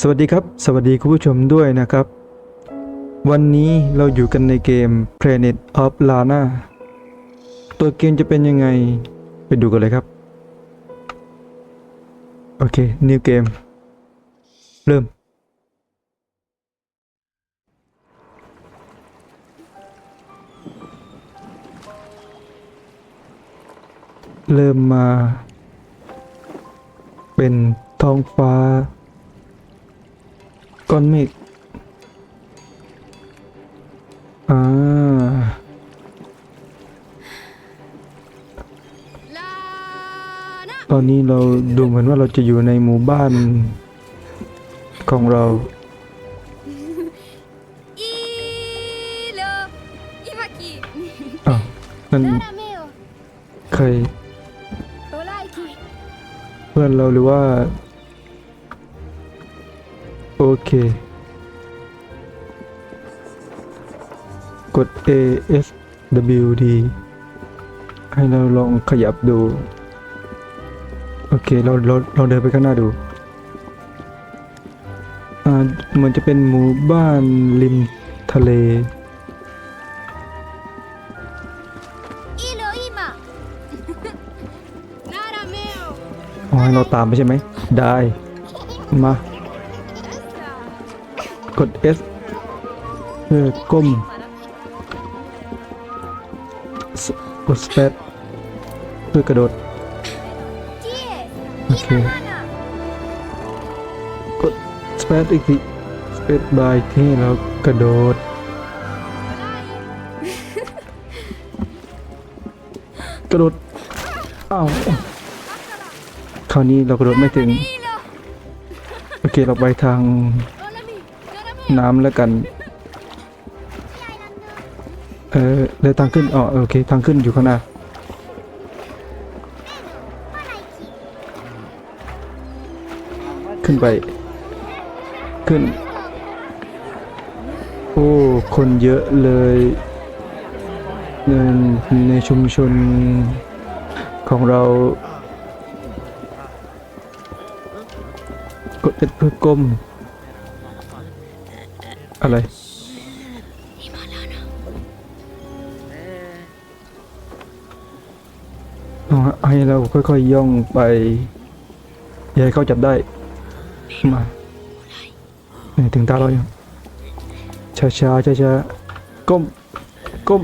สวัสดีครับ สวัสดีคุณผู้ชมด้วยนะครับ วันนี้เราอยู่กันในเกม Planet of Lana ตัวเกมจะเป็นยังไง ไปดูกันเลยครับ โอเค new game เริ่ม เริ่มมา เป็นท้องฟ้า ก้อนเมฆอ่าตอนนี้เราดูเหมือนว่าเราจะอยู่ในหมู่บ้านของเราอ้าวมันใคยเพื่อนเราหรือว่า โอเค กด A S W D ให้เราลองขยับดู โอเค เราเราเราเดินไปข้างหน้าดูอ่ามันจะเป็นหมู่บ้านริมทะเลอ๋อให้เราตามไปใช่ไหม ได้ มา กด S เออก้มกดสเปซเพื่อกระโดด โอเค กดสเปซอีกทีสเปซบายที่แล้วกระโดด กระโดดอ้าวคราวนี้เรากระโดดไม่ถึง โอเค เราไปทาง น้ำแล้วกัน เออเลยทางขึ้นอ๋อโอเค ทางขึ้นอยู่ข้างหน้าขึ้นไป ขึ้น โอ้ คนเยอะเลยในในชุมชนของเรากดเอ็ดเพื่อก้ม อะไรอ๋อให้เราค่อยๆย่องไปอย่าให้เขาจับได้มาเนี่ยถึงตาเรายังช้าช้าช้าช้าๆก้มก้ม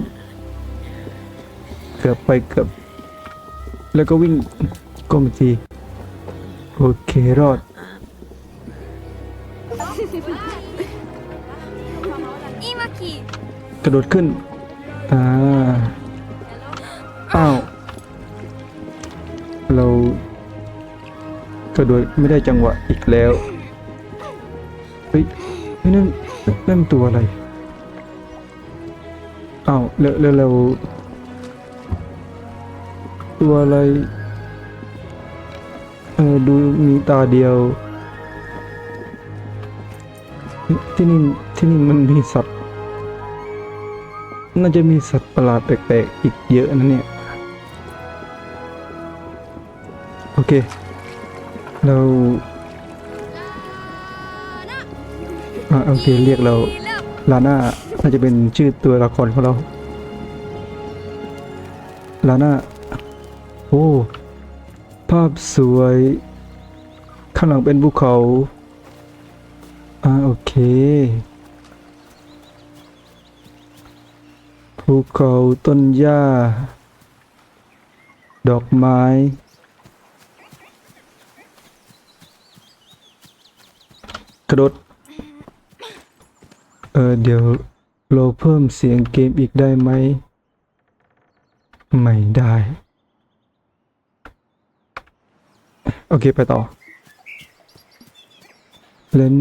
เกือบไปเกือบแล้วก็วิ่งก้มอีกทีโอเครอด กระโดดขึ้น อ่าอ้าว เรากระโดดไม่ได้จังหวะอีกแล้ว เฮ้ยนั่นนั่นตัวอะไร อ้าวแล้วแล้วเรา ตัวอะไร เออดูมีตาเดียว ที่นี่ที่นี่มันมีสัตว์ น่าจะมีสัตว์ประหลาดแปลกๆอีกเยอะนะเนี่ย โอเค เราอ่าโอเค เรียกเราลาน่าน่าจะเป็นชื่อตัวละครของเราลาน่าโอ้ภาพสวย ข้างหลังเป็นภูเขา อ่า โอเค ภูเขาต้นหญ้า ดอกไม้ กระโดด เออเดี๋ยวเราเพิ่มเสียงเกมอีกได้ไหม ไม่ได้ โอเคไปต่อเล่น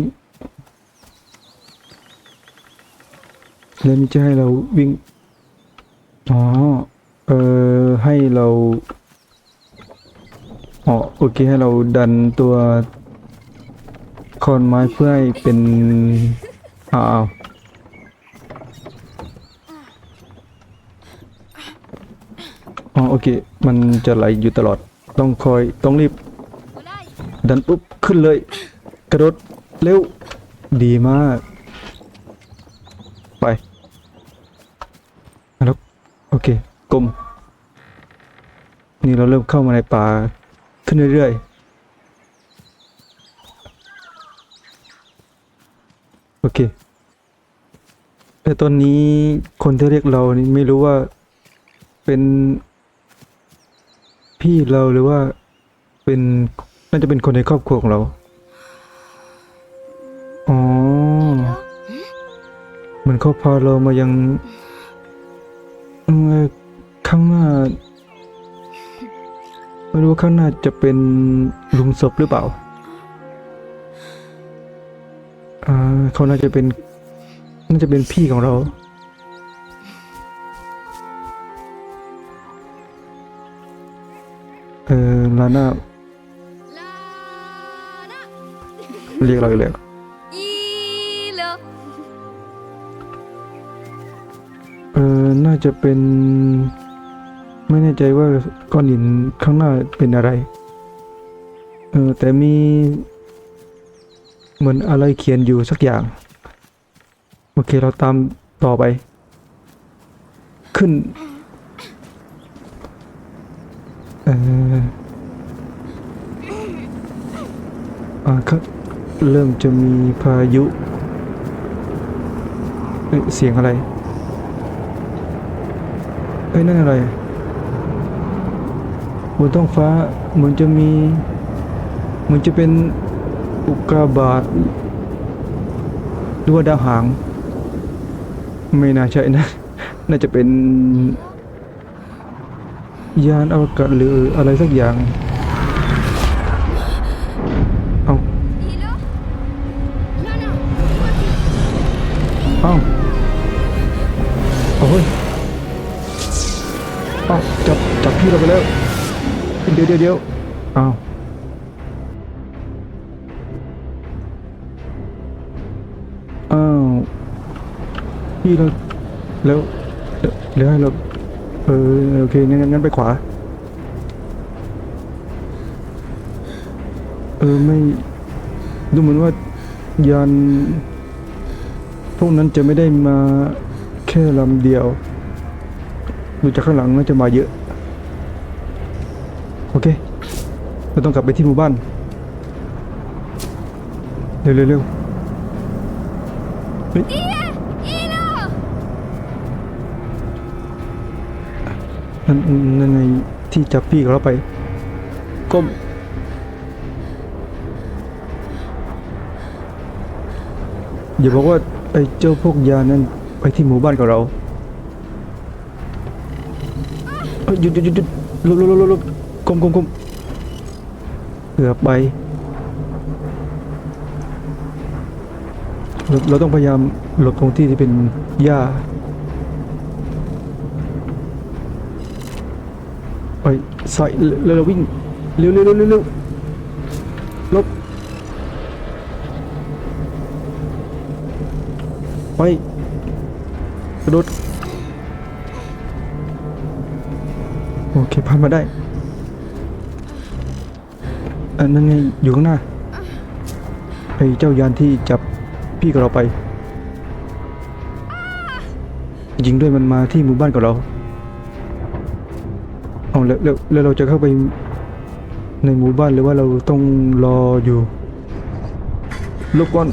เล่นจะให้เราวิ่ง อ๋อ เออ ให้เราอ๋อโอเค ให้เราดันตัวคอนไม้เพื่อให้เป็น อ้าวอ๋อโอเค มันจะไหลอยู่ตลอด ต้องคอย ต้องรีบ ดันปุ๊บ ขึ้นเลย กระโดด เร็ว ดีมาก ไป โอเคกลม นี่เราเริ่มเข้ามาในป่าขึ้นเรื่อยๆ โอเค แต่ตอนนี้คนที่เรียกเรานี่ไม่รู้ว่าเป็นพี่เราหรือว่าเป็นน่าจะเป็นคนในครอบครัวของเรา อ๋อเหมือนเขาพาเรามายังเอ่อ ข้างหน้า ไม่รู้ว่าข้างหน้าจะเป็นหลุมศพหรือเปล่าเขาน่าจะเป็น น่าจะเป็นพี่ของเรา เออลาน่าเรียกเราอีกล้เออน่าจะเป็น ไม่แน่ใจว่าก้อนหินข้างหน้าเป็นอะไร เออแต่มี เหมือนอะไรเขียนอยู่สักอย่าง โอเคเราตามต่อไป ขึ้น เอออ่าก็เริ่มจะมีพายุเอ้ยเสียงอะไรเอ้ยนั่นอะไร นท้องฟ้าเหมือนจะมีเหมือนจะเป็นอุกกาบาตหรือว่าดาวหาง ไม่น่าใช่นะ น่าจะเป็น ยานอวกาศหรืออะไรสักอย่าง เดี๋ยวเดี๋ยวเดี๋ยวเอาอ้าวพี่เราแล้วเดี๋ยวให้เราเออโอเคงั้นงั้นงั้นไปขวา เออไม่ดูเหมือนว่ายานพวกนั้นจะไม่ได้มาแค่ลำเดียว ดูจากข้างหลังน่าจะมาเยอะ โอเค เราต้องกลับไปที่หมู่บ้าน เร็วเร็วเร็วเฮ้ยイロนั่นนั่นไงที่จับพี่ของเราไปก้มอย่าบอกว่าไอ้เจ้าพวกยานั้นไปที่หมู่บ้านกับเราเอ้ยหยุดหยุดหยุดหยุดหลบหลบหลบหลบก้มก้มก้ม เกือบไปเราเราต้องพยายามหลบตรงที่ที่เป็นหญ้าไปใส่เร็วเร็ววิ่งเร็วเร็วเร็วเร็วลบไปกระโดดโอเคผ่านมาได้ อันนั้นไงอยู่ข้างหน้าไอ้เจ้ายานที่จับพี่กับเราไป จริงด้วยมันมาที่หมู่บ้านกับเราเอาแล้วแล้วแล้วเราจะเข้าไปในหมู่บ้านหรือว่าเราต้องรออยู่ลบก่อน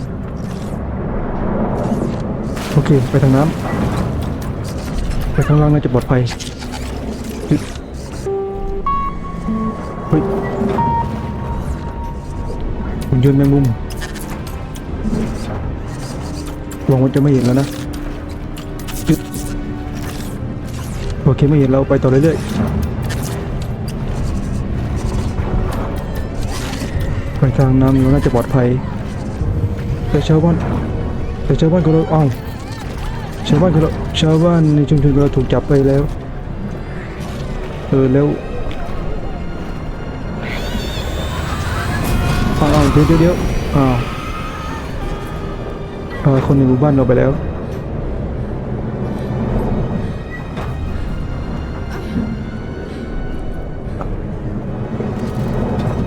โอเค ไปทางน้ำไปข้างล่างน่าจะปลอดภัย นยนต์แมงมุมหวังว่าจะไม่เห็นแล้วนะยึดโอเคไม่เห็นเราไปต่อเรื่อยๆไปทางน้ำเราน่าจะปลอดภัย แต่ชาวบ้านแต่ชาวบ้านของเราอ้าวชาวบ้านของเราชาวบ้านในชุมชนของเราถูกจับไปแล้ว เออแล้ว อ้าวอ้าเดี๋ยวเดี๋ยวเดี๋ยวอ้าวอ่าคนในหมู่บ้านเราไปแล้ว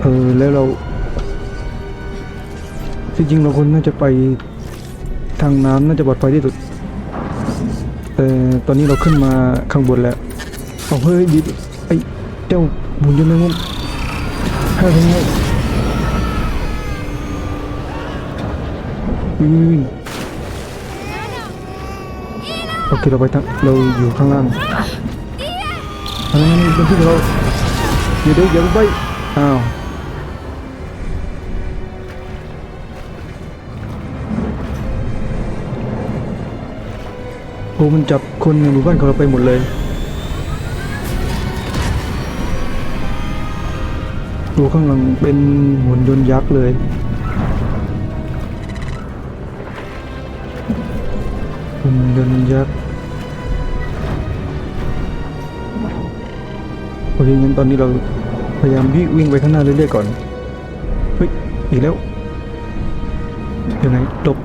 เออแล้วเราที่จริงเราควรน่าจะไปทางน้ำน่าจะปลอดภัยที่สุดแต่ตอนนี้เราขึ้นมาข้างบนแล้วเอาเฮ้ยดิไอ้เจ้าบุญยนต์แมงมุมให้ทำไงวิ่งวิ่งวิ่ง โอเคเราไปทางเราอยู่ข้างล่างอันนั้นนี่เป็นที่เราเดี๋ยวเดี๋ยวอย่าไปอ้าวโอ้มันจับคนในหมู่บ้านของเราไปหมดเลยตัวข้างหลังเป็นหุ่นยนต์ยักษ์เลย นยนยักษ์โอเคงั้นตอนนี้เราพยายามวิ่งไปข้างหน้าเรื่อยๆก่อน เฮ้ย อีกแล้วยังไงจบ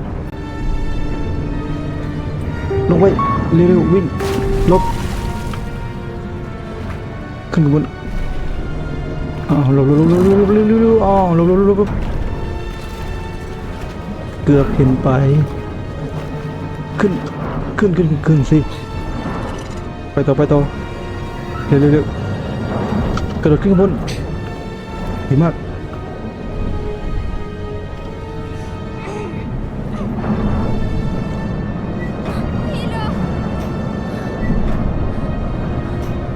ลงไปเร็วๆวิ่งลบ ขึ้นบนอ๋อลบลบลบลบลบลบลบอลบลบลบเกือบเห็นไป ขึ้น ขึ้นขึ้นขึ้นสิไปต่อไปต่อเร็วเร็วเร็วกระโดดขึ้นข้างบนดีมาก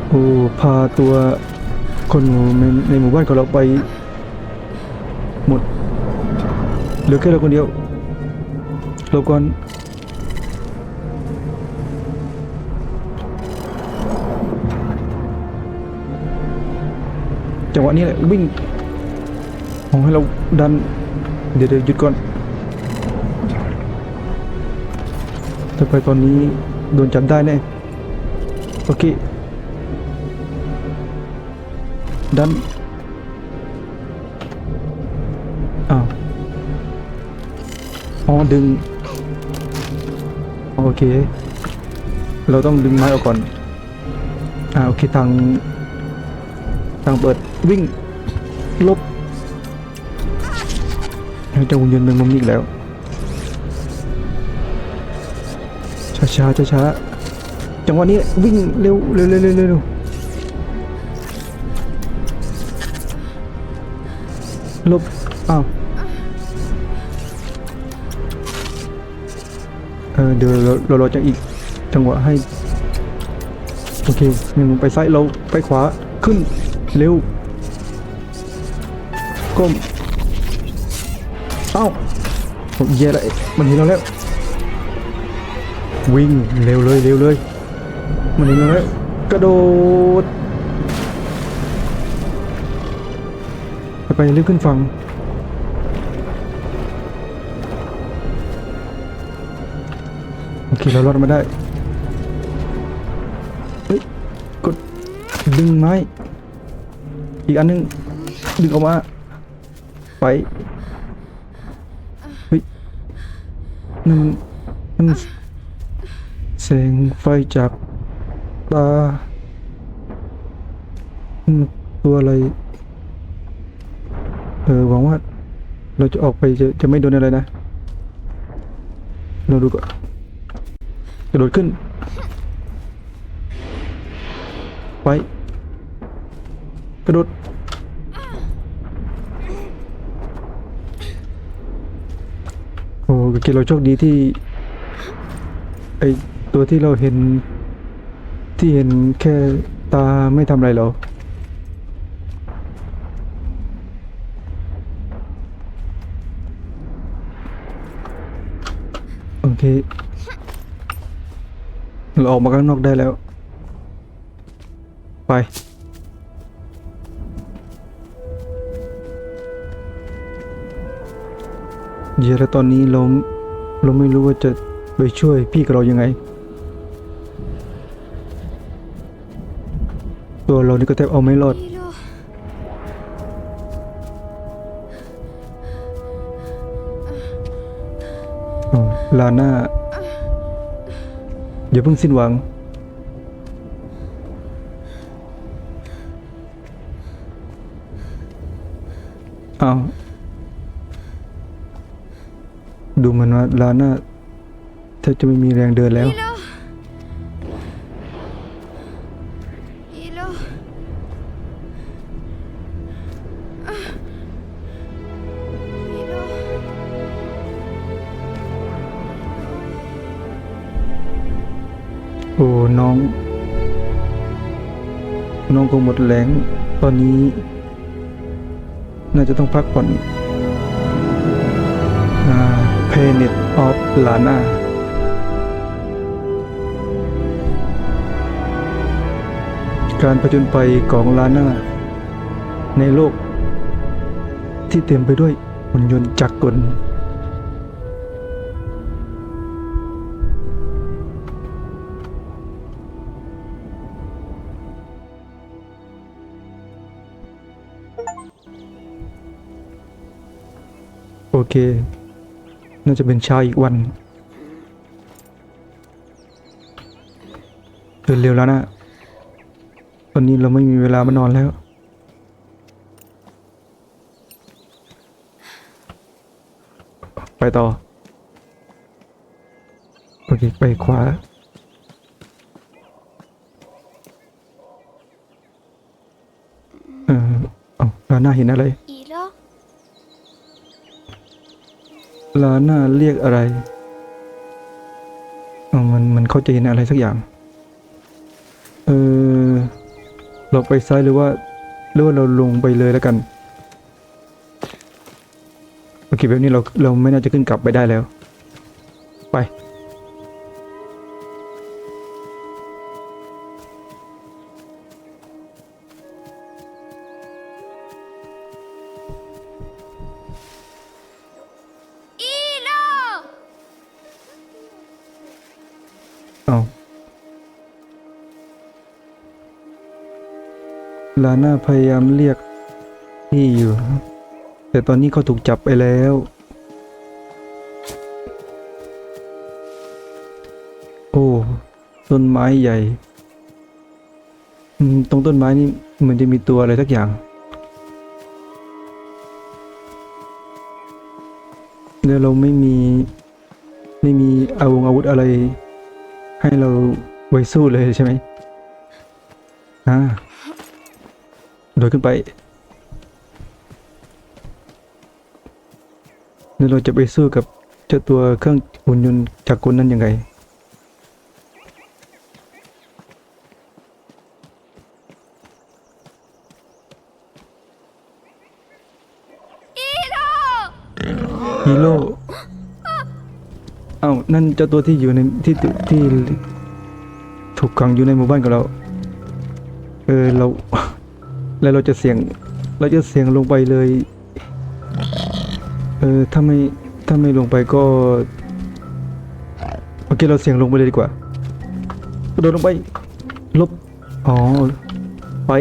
โอ้พาตัวคนในในหมู่บ้านของเราไปหมดเหลือแค่เราคนเดียวเราก่อน จังหวะนี้แหละวิ่งมองให้เราดัน เดี๋ยวเดี๋ยวหยุดก่อนถ้าไปตอนนี้โดนจับได้แน่โอเคดันอ้าวอ๋อดึงโอเค เราต้องดึงไม้ออกก่อนอ่าโอเคทาง ทางเปิดวิ่งลบเจ้าหุ่นยนต์เป็นมุมอีกแล้ว ช้าช้าช้าช้าจังหวะนี้วิ่งเร็วเร็วเร็วเร็วเร็วลบอ้าวเออเดี๋ยวเราเราราจะอีกจังหวะให้ โอเคหนึ่งไปซ้ายเราไปขวาขึ้น เร็วก้มเอ้าผมแย่แล้วมันเห็นเราแล้ว วิ่งเร็วเลยเร็วเลยมันเห็นเราแล้วกระโดดไปไปรีบขึ้นฝั่งโอเคเรารอดมาได้เฮ้ยกดดึงไม้ อีกอันนึง ดึงออกมาไปเฮ้ยนั่นมันแสงไฟจากตาตัวอะไร เออหวังว่า เราจะออกไปจะจะไม่โดนอะไรนะ เราดูก่อนกระโดดขึ้น ไป ระโดดโอ้โอเคเราโชคดีที่ไอตัวที่เราเห็นที่เห็นแค่ตาไม่ทำอะไรเราโอเค เราออกมาข้างนอกได้แล้ว ไป เยอะแล้วตอนนี้เราเราไม่รู้ว่าจะไปช่วยพี่กับเรายังไง ตัวเรานี่ก็แทบเอาไม่รอดลาน่าอย่าเพิ่งสิ้นหวัง มือนว่าลาน่าแทบจะไม่มีแรงเดินแล้ว Hilo. Hilo. Ah. Hilo. โอ้น้อง น้องคงหมดแรง ตอนนี้ น่าจะต้องพักผ่อนอ่า Planet of Lana การผจญภัยของลาน่าในโลก ที่เต็มไปด้วยหุ่นยนต์จักรกลโอเค น่าจะเป็นเช้าอีกวันเดินเร็วแล้วนะ ตอนนี้เราไม่มีเวลามานอนแล้ว ไปต่อ โอเค ไปขวาเออเอาลาน่าเห็นอะไร ลาหน้าเรียกอะไรเออมันมันเขาจะเห็นอะไรสักอย่าง เออ เราไปซ้ายหรือว่าหรือว่าเราลงไปเลยแล้วกัน โอเคแบบนี้เราเราไม่น่าจะขึ้นกลับไปได้แล้ว ไป ลาน่าพยายามเรียกพี่อยู่ แต่ตอนนี้เขาถูกจับไปแล้ว โอ้ต้นไม้ใหญ่ ตรงต้นไม้นี่เหมือนจะมีตัวอะไรสักอย่าง แล้วเราไม่มี ไม่มีอาวงอาวุธอะไร ให้เราไว้สู้เลยใช่ไหมอ่า โดดขึ้นไปแล้วเราจะไปสู้กับเจ้าตัวเครื่องหุ่นยนต์จากรกลนั้นยังไง Hilo. ฮีโร่เอ้านั่นเจ้าตัวที่อยู่ในที่ตุที่ถูกขังอยู่ในหมู่บ้านของเรา เออเรา แล้วเราจะเสี่ยงเราจะเสี่ยงลงไปเลย เออถ้าไม่ถ้าไม่ลงไปก็โอเคเราเสี่ยงลงไปเลยดีกว่าโดดลงไปลบอ๋อไป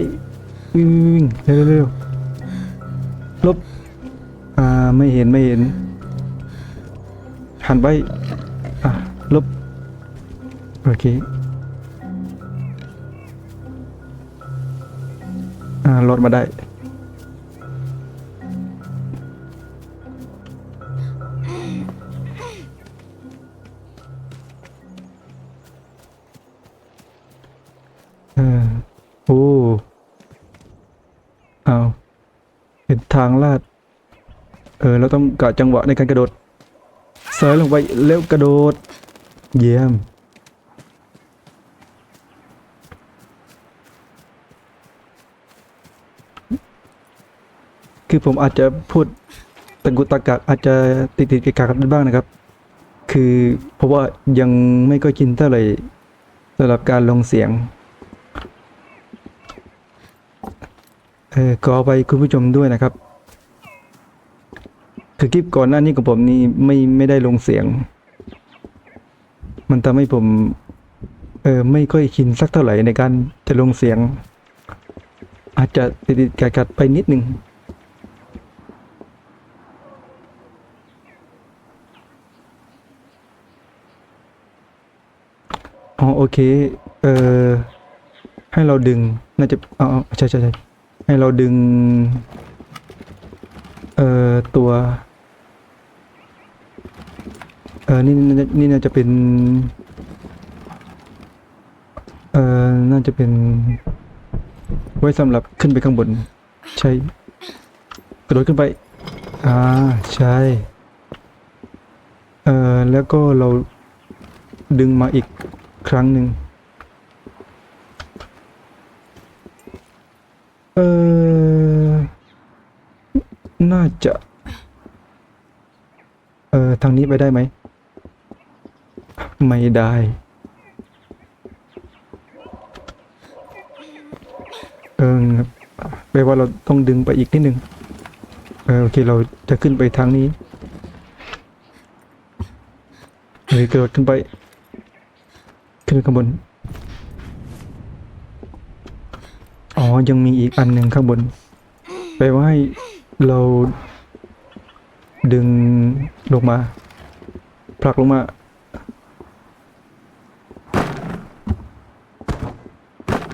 วิ่งวิ่งเร็วเร็วเร็วลบอ่าไม่เห็นไม่เห็นหันไปอะลบโอเค รอดมาได้ เออโอ้เอาเป็นทางลาด เออ เราต้องกะจังหวะในการกระโดดเสยลงไปแล้วกระโดด เยี่ยม คือผมอาจจะพูดตะกุตะกักอาจจะติดติดกักกันบ้างนะครับ คือเพราะว่ายังไม่ก็ชินเท่าไหร่สำหรับการลงเสียงเออขอไปคุณผู้ชมด้วยนะครับ คือคลิปก่อนหน้านี้ของผมนี่ไม่ไม่ได้ลงเสียง มันทำให้ผมเออไม่ค่อยชินสักเท่าไหร่ในการจะลงเสียง อาจจะติดติดๆกัดไปนิดนึง อ๋อโอเค เออให้เราดึง น่าจะอ๋ออ๋อใช่ใช่ใช่ให้เราดึง เอ่อ ตัว เอนี่นี่นี่น่าจะเป็น เออน่าจะเป็น ไว้สำหรับขึ้นไปข้างบน ใช่ กระโดดขึ้นไป อ่า ใช่ เออแล้วก็เราดึงมาอีก ครั้งหนึ่งเออน่าจะ เออทางนี้ไปได้ไหม ไม่ได้ เออครับแปลว่าเราต้องดึงไปอีกนิดนึง เออโอเคเราจะขึ้นไปทางนี้เลยกระโดดขึ้นไป ขึ้นไปข้างบน อ๋อ ยังมีอีกอันหนึ่งข้างบนแปว่าให้เราดึงลงมา ผลักลงมา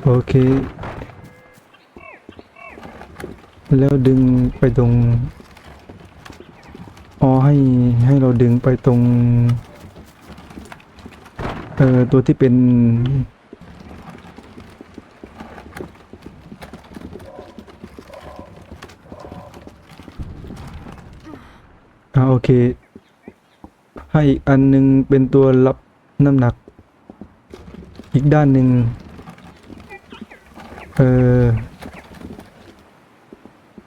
โอเค แล้วดึงไปตรง อ๋อ ให้ให้เราดึงไปตรง เอ่อตัวที่เป็นอ่าโอเค ให้อีกอันหนึงเป็นตัวรับน้ำหนัก อีกด้านหนึ่งเออ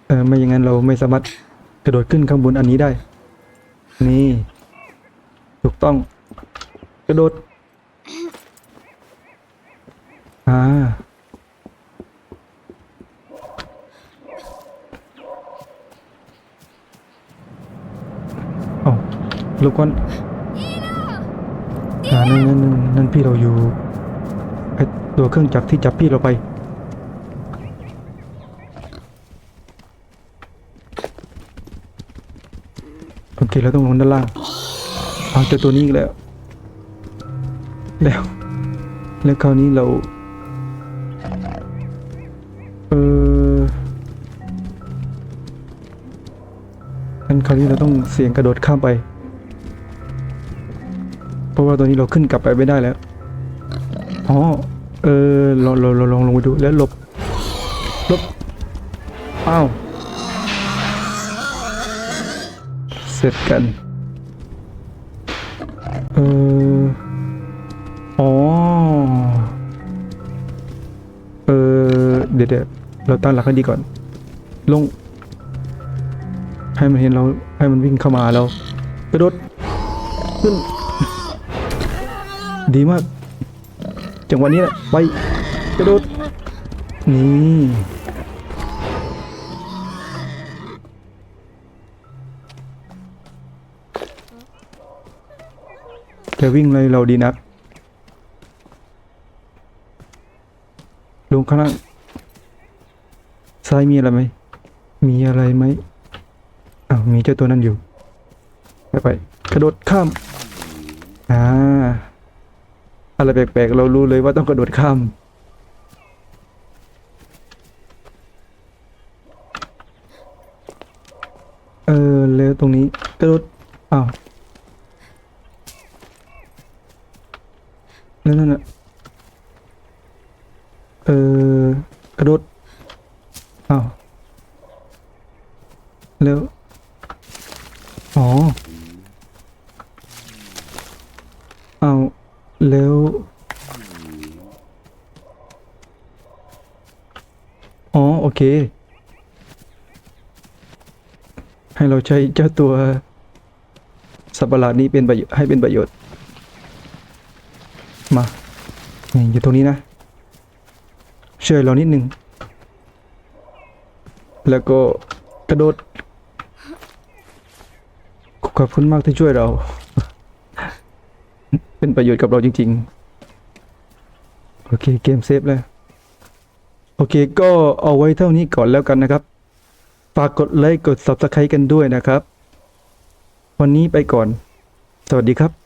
เออไม่อย่างนั้นเราไม่สามารถกระโดดขึ้นข้างบนอันนี้ได้ นี่ ถูกต้อง กระโดด อ่าเอ้าลูกก่อนอ่านั่นนั่นนั่นนั่นพี่เราอยู่ไอตัวเครื่องจักรที่จับพี่เราไปโอเคเราต้องลงด้านล่างเอาเจอตัวนี้อีกแล้วแล้ว แล้วคราวนี้เรา เอองั้นคราวนี้เราต้องเสียงกระโดดข้ามไป เพราะว่าตอนนี้เราขึ้นกลับไปไม่ได้แล้ว อ๋อ เออลองลองลองลองลงไปดูแล้วหลบ หลบ อ้าว เสร็จกัน เออ อ๋อ เออ เดี๋ยว เราตั้งหลักให้ดีก่อน ลง ให้มันเห็นเรา ให้มันวิ่งเข้ามาเรากระโดดขึ้น ดีมาก จังหวะนี้แหละไปกระโดด นี่แกวิ่งเลยเราดีนักลงข้างล่าง ซ้ายมีอะไรไหม มีอะไรไหมอ้าวมีเจ้าตัวนั้นอยู่ ไปไปกระโดดข้าม อ่า อะไรแปลกๆ เรารู้เลยว่าต้องกระโดดข้าม เออ แล้วตรงนี้กระโดด อ้าว นั่นนั่นน่ะ เออกระโดด อ้าว แล้ว อ๋อ เอา แล้ว อ๋อ โอเค ให้เราใช้เจ้าตัวสัตว์ประหลาดนี้เป็นประโยชน์ให้เป็นประโยชน์ มานี่อยู่ตรงนี้นะช่วยเรานิดนึง แล้วก็กระโดดขอบคุณมากที่ช่วยเรา เป็นประโยชน์กับเราจริง ๆ โอเคเกมเซฟแล้ว โอเคก็เอาไว้เท่านี้ก่อนแล้วกันนะครับ ฝากกดไลค์กด subscribe กันด้วยนะครับ วันนี้ไปก่อน สวัสดีครับ